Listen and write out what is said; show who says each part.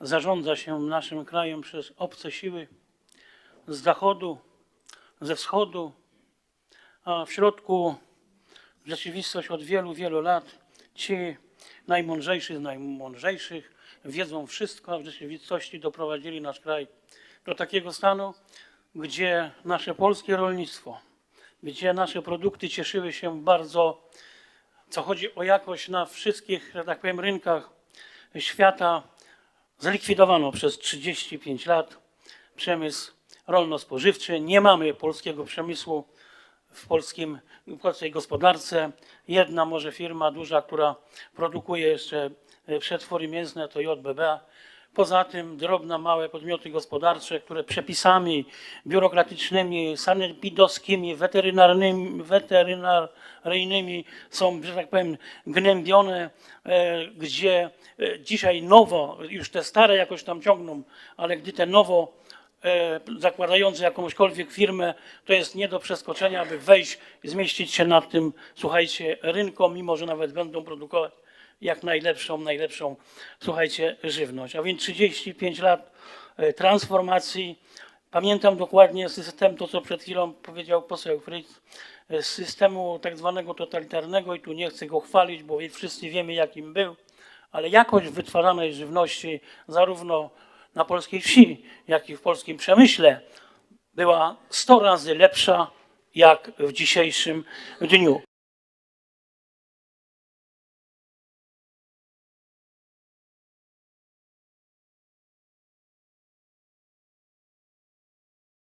Speaker 1: zarządza się naszym krajem przez obce siły z zachodu, ze wschodu, a w środku rzeczywistość od wielu, wielu lat. Ci najmądrzejsi z najmądrzejszych wiedzą wszystko, a w rzeczywistości doprowadzili nasz kraj do takiego stanu, gdzie nasze polskie rolnictwo, gdzie nasze produkty cieszyły się bardzo, co chodzi o jakość na wszystkich, że tak powiem, rynkach świata, zlikwidowano przez 35 lat przemysł rolno-spożywczy. Nie mamy polskiego przemysłu w, polskim, w polskiej gospodarce. Jedna może firma duża, która produkuje jeszcze e, przetwory mięsne, to JBB. Poza tym drobne, małe podmioty gospodarcze, które przepisami biurokratycznymi, sanepidowskimi, weterynarnymi, weterynaryjnymi są, że tak powiem, gnębione, e, gdzie e, dzisiaj nowo, już te stare jakoś tam ciągną, ale gdy te nowo e, zakładający jakąśkolwiek firmę, to jest nie do przeskoczenia, aby wejść zmieścić się nad tym, słuchajcie, rynkom, mimo że nawet będą produkować jak najlepszą, najlepszą, słuchajcie, żywność. A więc 35 lat e, transformacji. Pamiętam dokładnie system, to co przed chwilą powiedział poseł Fritz, e, systemu tak zwanego totalitarnego i tu nie chcę go chwalić, bo wszyscy wiemy jakim był, ale jakość wytwarzanej żywności zarówno na polskiej wsi, jak i w polskim przemyśle była 100 razy lepsza jak w dzisiejszym dniu.